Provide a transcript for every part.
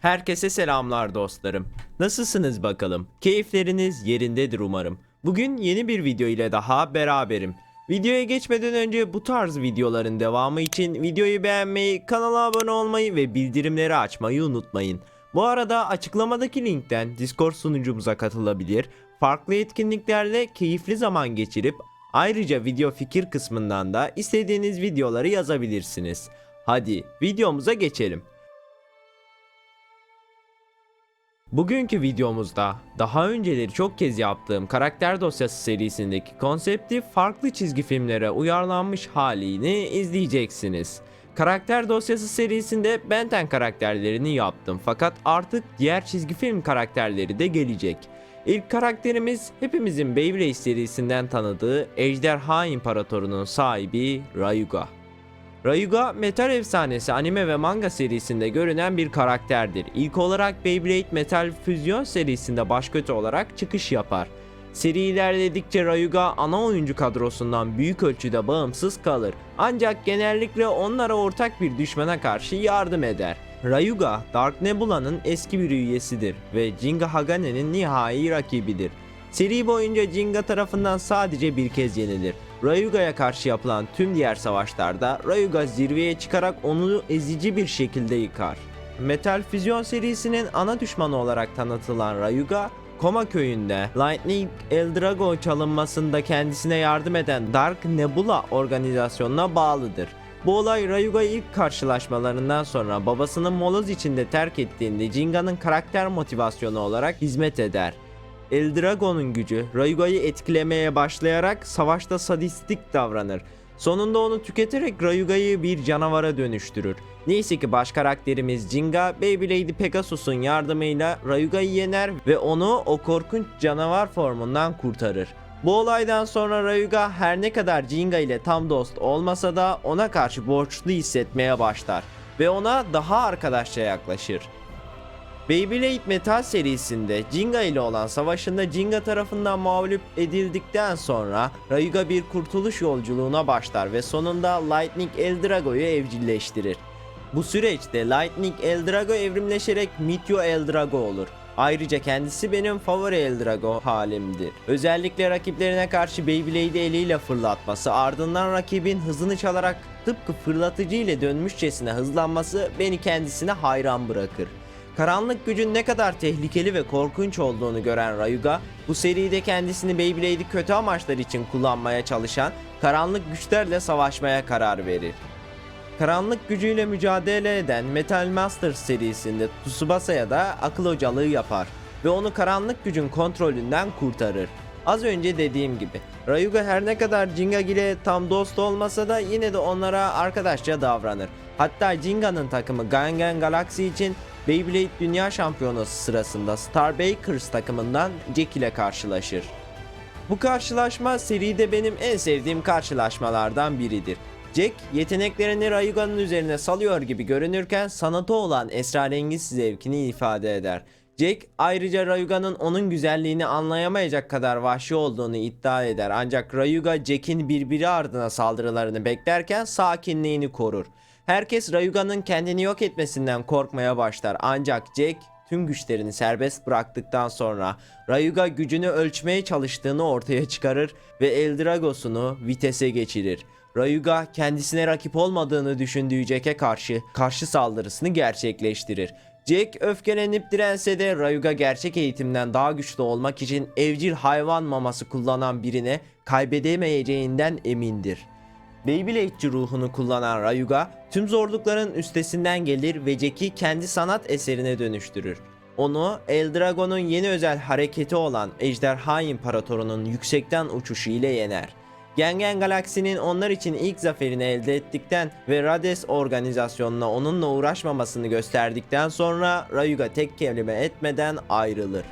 Herkese selamlar dostlarım. Nasılsınız bakalım? Keyifleriniz yerindedir umarım. Bugün yeni bir video ile daha beraberim. Videoya geçmeden önce bu tarz videoların devamı için videoyu beğenmeyi, kanala abone olmayı ve bildirimleri açmayı unutmayın. Bu arada açıklamadaki linkten Discord sunucumuza katılabilir, farklı etkinliklerle keyifli zaman geçirip ayrıca video fikir kısmından da istediğiniz videoları yazabilirsiniz. Hadi videomuza geçelim. Bugünkü videomuzda daha önceleri çok kez yaptığım karakter dosyası serisindeki konsepti farklı çizgi filmlere uyarlanmış halini izleyeceksiniz. Karakter dosyası serisinde Ben 10 karakterlerini yaptım fakat artık diğer çizgi film karakterleri de gelecek. İlk karakterimiz hepimizin Beyblade serisinden tanıdığı Ejderha İmparatoru'nun sahibi Rayuga. Rayuga Metal Efsanesi anime ve manga serisinde görünen bir karakterdir. İlk olarak Beyblade Metal Fusion serisinde başkötü olarak çıkış yapar. Seri ilerledikçe Rayuga ana oyuncu kadrosundan büyük ölçüde bağımsız kalır. Ancak genellikle onlara ortak bir düşmana karşı yardım eder. Rayuga, Dark Nebula'nın eski bir üyesidir ve Jinga Hagane'nin nihai rakibidir. Seri boyunca Jinga tarafından sadece bir kez yenilir. Rayuga'ya karşı yapılan tüm diğer savaşlarda Rayuga zirveye çıkarak onu ezici bir şekilde yıkar. Metal Fusion serisinin ana düşmanı olarak tanıtılan Rayuga, Koma köyünde Lightning Eldrago çalınmasında kendisine yardım eden Dark Nebula organizasyonuna bağlıdır. Bu olay Rayuga'yı ilk karşılaşmalarından sonra babasını moloz içinde terk ettiğinde Jinga'nın karakter motivasyonu olarak hizmet eder. Eldragon'un gücü Rayuga'yı etkilemeye başlayarak savaşta sadistik davranır. Sonunda onu tüketerek Rayuga'yı bir canavara dönüştürür. Neyse ki baş karakterimiz Jinga, Beyblade Pegasus'un yardımıyla Rayuga'yı yener ve onu o korkunç canavar formundan kurtarır. Bu olaydan sonra Rayuga her ne kadar Jinga ile tam dost olmasa da ona karşı borçlu hissetmeye başlar ve ona daha arkadaşça yaklaşır. Beyblade Metal serisinde Jinga ile olan savaşında Jinga tarafından mağlup edildikten sonra Rayuga bir kurtuluş yolculuğuna başlar ve sonunda Lightning Eldrago'yu evcilleştirir. Bu süreçte Lightning Eldrago evrimleşerek Meteor Eldrago olur. Ayrıca kendisi benim favori Eldrago halimdir. Özellikle rakiplerine karşı Beyblade'i eliyle fırlatması ardından rakibin hızını çalarak tıpkı fırlatıcı ile dönmüşçesine hızlanması beni kendisine hayran bırakır. Karanlık gücün ne kadar tehlikeli ve korkunç olduğunu gören Rayuga, bu seride kendisini Beyblade'i kötü amaçlar için kullanmaya çalışan karanlık güçlerle savaşmaya karar verir. Karanlık gücüyle mücadele eden Metal Masters serisinde Tsubasa'ya da akıl hocalığı yapar ve onu karanlık gücün kontrolünden kurtarır. Az önce dediğim gibi Rayuga her ne kadar Jinga ile tam dost olmasa da yine de onlara arkadaşça davranır. Hatta Jinga'nın takımı Gangen Galaxy için Beyblade Dünya Şampiyonası sırasında Star Bakers takımından Jack ile karşılaşır. Bu karşılaşma seride benim en sevdiğim karşılaşmalardan biridir. Jack yeteneklerini Rayuga'nın üzerine salıyor gibi görünürken sanata olan esrarengiz zevkini ifade eder. Jack ayrıca Rayuga'nın onun güzelliğini anlayamayacak kadar vahşi olduğunu iddia eder ancak Rayuga Jack'in birbiri ardına saldırılarını beklerken sakinliğini korur. Herkes Rayuga'nın kendini yok etmesinden korkmaya başlar ancak Jack tüm güçlerini serbest bıraktıktan sonra Rayuga gücünü ölçmeye çalıştığını ortaya çıkarır ve Eldragos'unu vitese geçirir. Rayuga kendisine rakip olmadığını düşündüğü Jack'e karşı karşı saldırısını gerçekleştirir. Jack öfkelenip dirense de Rayuga gerçek eğitimden daha güçlü olmak için evcil hayvan maması kullanan birine kaybedemeyeceğinden emindir. Beyblade'ci ruhunu kullanan Rayuga tüm zorlukların üstesinden gelir ve Jack'i kendi sanat eserine dönüştürür. Onu Eldragon'un yeni özel hareketi olan Ejderha İmparatoru'nun yüksekten uçuşu ile yener. Gengen Galaksi'nin onlar için ilk zaferini elde ettikten ve Rades organizasyonuna onunla uğraşmamasını gösterdikten sonra Rayuga tek kelime etmeden ayrılır.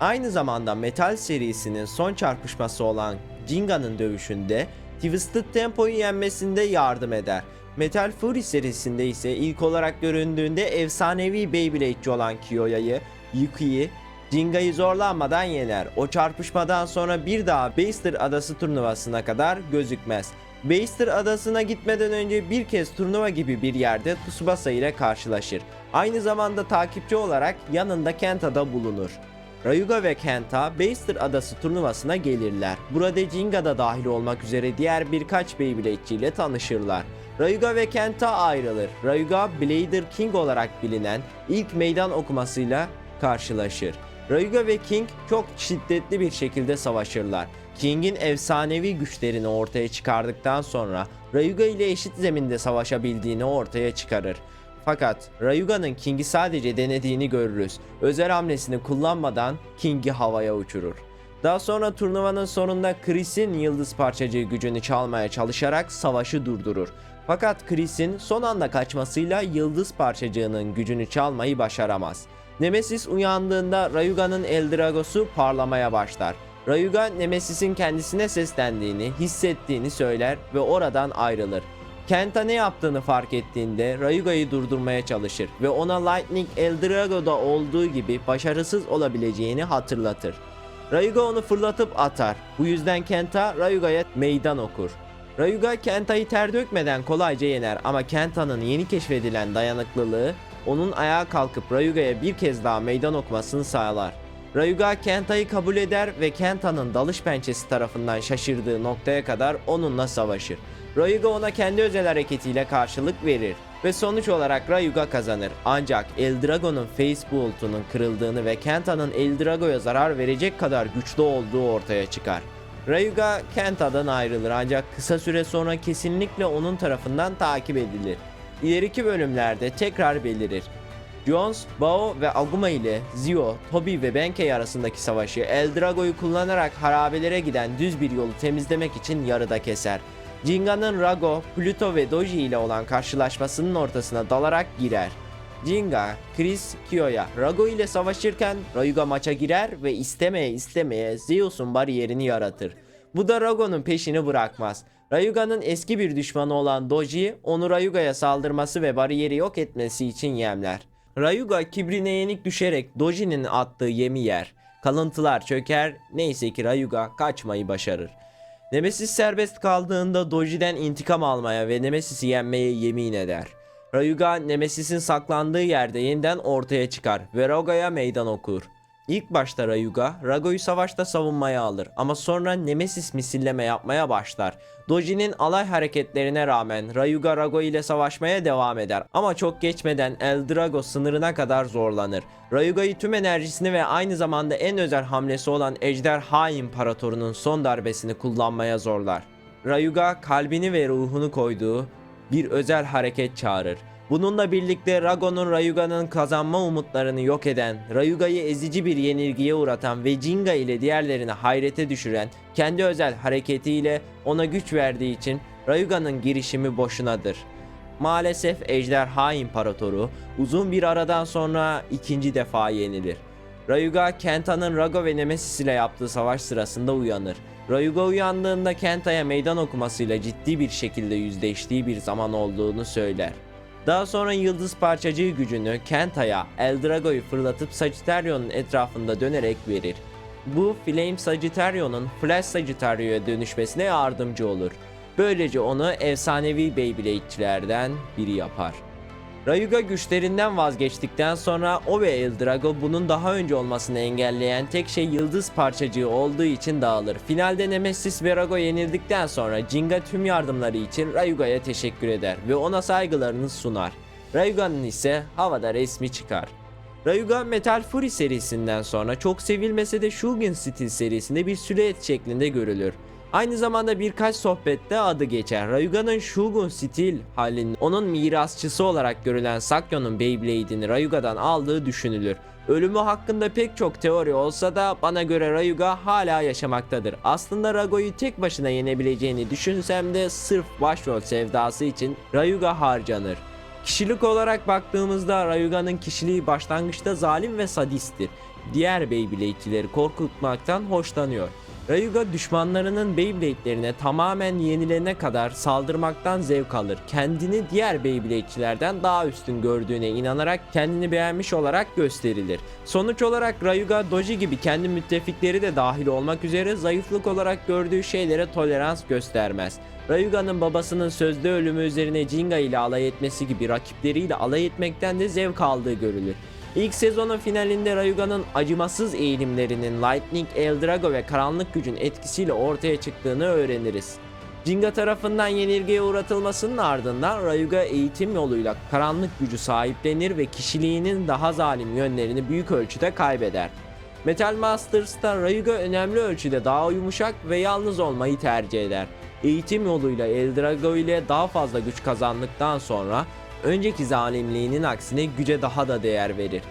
Aynı zamanda Metal serisinin son çarpışması olan Jinga'nın dövüşünde Twisted Tempo'yu yenmesinde yardım eder. Metal Fury serisinde ise ilk olarak göründüğünde efsanevi Beyblade'ci olan Kiyoya'yı, Yuki'yi, Jinga'yı zorlanmadan yener. O çarpışmadan sonra bir daha Baster Adası turnuvasına kadar gözükmez. Beister adasına gitmeden önce bir kez turnuva gibi bir yerde Tsubasa ile karşılaşır. Aynı zamanda takipçi olarak yanında Kenta'da bulunur. Rayuga ve Kenta Beister adası turnuvasına gelirler. Burada Jinga da dahil olmak üzere diğer birkaç Beyblade'ci ile tanışırlar. Rayuga ve Kenta ayrılır. Rayuga Blader King olarak bilinen ilk meydan okumasıyla karşılaşır. Rayuga ve King çok şiddetli bir şekilde savaşırlar. King'in efsanevi güçlerini ortaya çıkardıktan sonra Rayuga ile eşit zeminde savaşabildiğini ortaya çıkarır. Fakat Rayuga'nın King'i sadece denediğini görürüz. Özel hamlesini kullanmadan King'i havaya uçurur. Daha sonra turnuvanın sonunda Chris'in yıldız parçacığı gücünü çalmaya çalışarak savaşı durdurur. Fakat Chris'in son anda kaçmasıyla yıldız parçacığının gücünü çalmayı başaramaz. Nemesis uyandığında Rayuga'nın Eldragos'u parlamaya başlar. Rayuga Nemesis'in kendisine seslendiğini, hissettiğini söyler ve oradan ayrılır. Kenta ne yaptığını fark ettiğinde Rayuga'yı durdurmaya çalışır ve ona Lightning Eldrago'da olduğu gibi başarısız olabileceğini hatırlatır. Rayuga onu fırlatıp atar. Bu yüzden Kenta Rayuga'ya meydan okur. Rayuga Kenta'yı ter dökmeden kolayca yener ama Kenta'nın yeni keşfedilen dayanıklılığı onun ayağa kalkıp Rayuga'ya bir kez daha meydan okumasını sağlar. Rayuga Kenta'yı kabul eder ve Kenta'nın dalış pençesi tarafından şaşırdığı noktaya kadar onunla savaşır. Rayuga ona kendi özel hareketiyle karşılık verir ve sonuç olarak Rayuga kazanır. Ancak Eldrago'nun Face Bolt'unun kırıldığını ve Kenta'nın Eldrago'ya zarar verecek kadar güçlü olduğu ortaya çıkar. Rayuga Kenta'dan ayrılır ancak kısa süre sonra kesinlikle onun tarafından takip edilir. İleriki bölümlerde tekrar belirir. Jones, Bao ve Aguma ile Zio, Toby ve Benkei arasındaki savaşı Eldrago'yu kullanarak harabelere giden düz bir yolu temizlemek için yarıda keser. Jinga'nın Rago, Pluto ve Doji ile olan karşılaşmasının ortasına dalarak girer. Jinga, Chris, Kyo'ya Rago ile savaşırken Rayuga maça girer ve istemeye istemeye Zeus'un bariyerini yaratır. Bu da Rago'nun peşini bırakmaz. Rayuga'nın eski bir düşmanı olan Doji onu Rayuga'ya saldırması ve bariyeri yok etmesi için yemler. Rayuga kibrine yenik düşerek Doji'nin attığı yemi yer. Kalıntılar çöker, neyse ki Rayuga kaçmayı başarır. Nemesis serbest kaldığında Doji'den intikam almaya ve Nemesis'i yenmeye yemin eder. Rayuga Nemesis'in saklandığı yerde yeniden ortaya çıkar ve Raga'ya meydan okur. İlk başta Rayuga, Rago'yu savaşta savunmaya alır ama sonra Nemesis misilleme yapmaya başlar. Doji'nin alay hareketlerine rağmen Rayuga Rago ile savaşmaya devam eder ama çok geçmeden Eldrago sınırına kadar zorlanır. Rayuga'yı tüm enerjisini ve aynı zamanda en özel hamlesi olan Ejderha İmparatoru'nun son darbesini kullanmaya zorlar. Rayuga kalbini ve ruhunu koyduğu bir özel hareket çağırır. Bununla birlikte Rago'nun Rayuga'nın kazanma umutlarını yok eden, Rayuga'yı ezici bir yenilgiye uğratan ve Jinga ile diğerlerini hayrete düşüren kendi özel hareketiyle ona güç verdiği için Rayuga'nın girişimi boşunadır. Maalesef Ejderha İmparatoru uzun bir aradan sonra ikinci defa yenilir. Rayuga Kenta'nın Rago ve Nemesis ile yaptığı savaş sırasında uyanır. Rayuga uyandığında Kenta'ya meydan okumasıyla ciddi bir şekilde yüzleştiği bir zaman olduğunu söyler. Daha sonra yıldız parçacığı gücünü Kenta'ya Eldrago'yu fırlatıp Sagittario'nun etrafında dönerek verir. Bu Flame Sagittario'nun Flash Sagittario'ya dönüşmesine yardımcı olur. Böylece onu efsanevi Beyblade'çilerden biri yapar. Rayuga güçlerinden vazgeçtikten sonra o ve Eldrago bunun daha önce olmasını engelleyen tek şey yıldız parçacığı olduğu için dağılır. Finalde Nemesis ve Rago yenildikten sonra Jinga tüm yardımları için Rayuga'ya teşekkür eder ve ona saygılarını sunar. Rayuga'nın ise havada resmi çıkar. Rayuga Metal Fury serisinden sonra çok sevilmese de Shugin Steel serisinde bir silüet şeklinde görülür. Aynı zamanda birkaç sohbette adı geçer. Rayuga'nın Shogun Steel halinin onun mirasçısı olarak görülen Sakyo'nun Beyblade'ini Rayuga'dan aldığı düşünülür. Ölümü hakkında pek çok teori olsa da bana göre Rayuga hala yaşamaktadır. Aslında Rago'yu tek başına yenebileceğini düşünsem de sırf başrol sevdası için Rayuga harcanır. Kişilik olarak baktığımızda Rayuga'nın kişiliği başlangıçta zalim ve sadisttir. Diğer Beyblade'çileri korkutmaktan hoşlanıyor. Rayuga düşmanlarının Beyblade'lerine tamamen yenilene kadar saldırmaktan zevk alır. Kendini diğer Beyblade'çilerden daha üstün gördüğüne inanarak kendini beğenmiş olarak gösterilir. Sonuç olarak Rayuga Doji gibi kendi müttefikleri de dahil olmak üzere zayıflık olarak gördüğü şeylere tolerans göstermez. Rayuga'nın babasının sözde ölümü üzerine Jinga ile alay etmesi gibi rakipleriyle alay etmekten de zevk aldığı görülür. İlk sezonun finalinde Rayuga'nın acımasız eğilimlerinin Lightning, Eldrago ve karanlık gücün etkisiyle ortaya çıktığını öğreniriz. Jinga tarafından yenilgiye uğratılmasının ardından Rayuga eğitim yoluyla karanlık gücü sahiplenir ve kişiliğinin daha zalim yönlerini büyük ölçüde kaybeder. Metal Masters'ta Rayuga önemli ölçüde daha yumuşak ve yalnız olmayı tercih eder. Eğitim yoluyla Eldrago ile daha fazla güç kazandıktan sonra önceki zalimliğinin aksine güce daha da değer verir.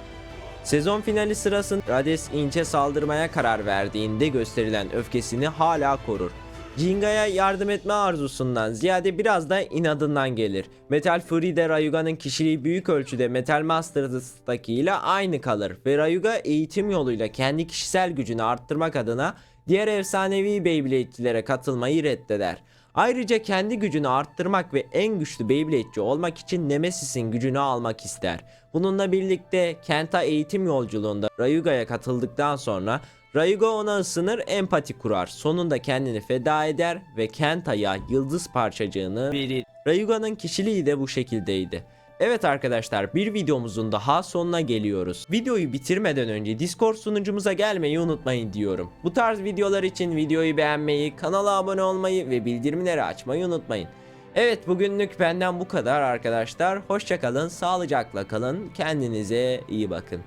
Sezon finali sırasında Rades Inch'e saldırmaya karar verdiğinde gösterilen öfkesini hala korur. Jinga'ya yardım etme arzusundan ziyade biraz da inadından gelir. Metal Fury'de Rayuga'nın kişiliği büyük ölçüde Metal Masters'taki ile aynı kalır ve Rayuga eğitim yoluyla kendi kişisel gücünü arttırmak adına diğer efsanevi Beyblade'cilere katılmayı reddeder. Ayrıca kendi gücünü arttırmak ve en güçlü Beyblade'ci olmak için Nemesis'in gücünü almak ister. Bununla birlikte Kenta eğitim yolculuğunda Rayuga'ya katıldıktan sonra Rayuga ona ısınır, empati kurar. Sonunda kendini feda eder ve Kenta'ya yıldız parçacığını verir. Rayuga'nın kişiliği de bu şekildeydi. Evet arkadaşlar bir videomuzun daha sonuna geliyoruz. Videoyu bitirmeden önce Discord sunucumuza gelmeyi unutmayın diyorum. Bu tarz videolar için videoyu beğenmeyi, kanala abone olmayı ve bildirimleri açmayı unutmayın. Evet bugünlük benden bu kadar arkadaşlar. Hoşçakalın, sağlıcakla kalın, kendinize iyi bakın.